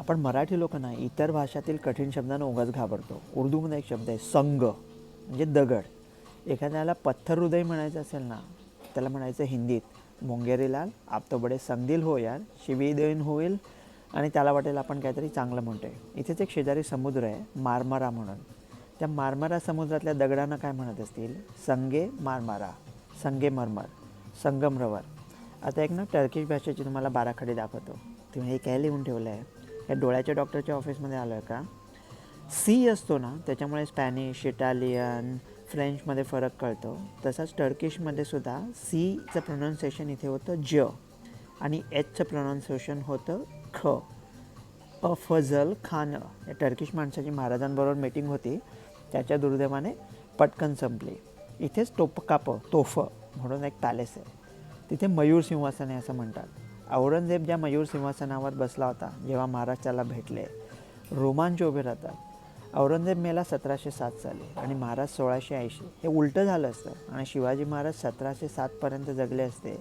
आपण मराठी लोक ना इतर भाषातील कठीण शब्दांना उगाच घाबरतो. उर्दूमध्ये एक शब्द आहे संग म्हणजे दगड. एखाद्याला पत्थर हृदय म्हणायचं असेल ना त्याला म्हणायचं हिंदीत मुंगेरीलाल आप तो बडे संगदिल हो यार शिवी देईन होईल. आणि त्याला वाटेल आपण काहीतरी चांगलं म्हणतो आहे इथेच एक शेजारी समुद्र आहे मारमारा म्हणून. त्या मारमारा समुद्रातल्या दगडांना काय म्हणत असतील? संगे मारमारा संगे मरमर संगमरवर आता एक ना टर्किश भाषेची तुम्हाला बाराखडी दाखवतो. तुम्ही हे काय लिहून ठेवलं आहे या डोळ्याच्या डॉक्टरच्या ऑफिसमध्ये आलं आहे का? सी असतो ना त्याच्यामुळे स्पॅनिश इटालियन फ्रेंचमध्ये फरक कळतो. तसाच टर्किशमध्ये सुद्धा सीचं प्रोनाऊन्सिएशन इथे होतं ज आणि एचचं प्रोनाऊन्सिएशन होतं ख. अफजल खान या टर्किश माणसाची महाराजांबरोबर मीटिंग होती. त्याच्या दुर्दैवाने पटकन संपली. इथेच टोपकाप तोफ म्हणून एक पॅलेस आहे. तिथे मयूर सिंहासन आहे असं म्हणतात. औरंगजेब ज्या मयूर सिंहासनावर बसला होता जेव्हा महाराज त्याला भेटले रोमांच उभे राहतात. औरंगजेब मेला सतराशे सात साली आणि महाराज सोळाशे ऐंशी. हे उलटं झालं असतं आणि शिवाजी महाराज सतराशे सातपर्यंत जगले असते.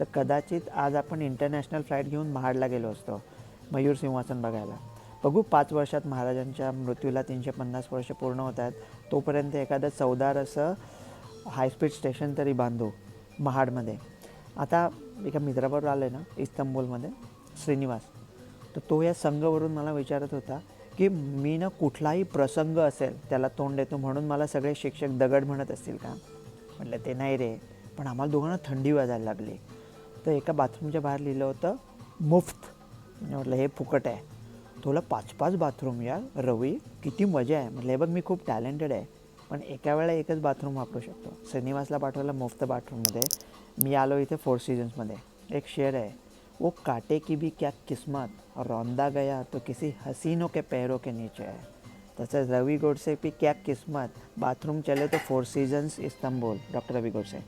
तर कदाचित आज आपण इंटरनॅशनल फ्लाईट घेऊन महाडला गेलो असतो मयूर सिंहासन बघायला. बघू पाच वर्षात महाराजांच्या मृत्यूला तीनशे पन्नास वर्ष पूर्ण होत आहेत. तोपर्यंत एखादं चौदार असं हायस्पीड स्टेशन तरी बांधू महाडमध्ये. आता एका मित्राबरोबर आलं ना इस्तंबूलमध्ये श्रीनिवास. तर तो या संघवरून मला विचारत होता की मी ना कुठलाही प्रसंग असेल त्याला तोंड देतो म्हणून मला सगळे शिक्षक दगड म्हणत असतील का? म्हटलं ते नाही रे पण आम्हाला दोघांना थंडी वाजायला लागली. तर एका बाथरूमच्या बाहेर लिहिलं होतं मुफ्त. म्हटलं हे फुकट आहे. तुला पाच पाच बाथरूम या रवी किती मजा आहे. म्हटलं हे बघ मी खूप टॅलेंटेड आहे. पण एका वेळा एकच बाथरूम वापरू शकतो. श्रीनिवासला पाठवलं मुफ्त बाथरूममध्ये मी आलो इथे फोर सीझन्समध्ये एक शेअर आहे. वो काटे की भी क्या किस्मत. रौंदा गया तो किसी हसीनों के पैरों के नीचे है. तसंच रवी गोडसे की क्या किस्मत. बाथरूम चले तो Four Seasons Istanbul. Doctor Ravi Godse.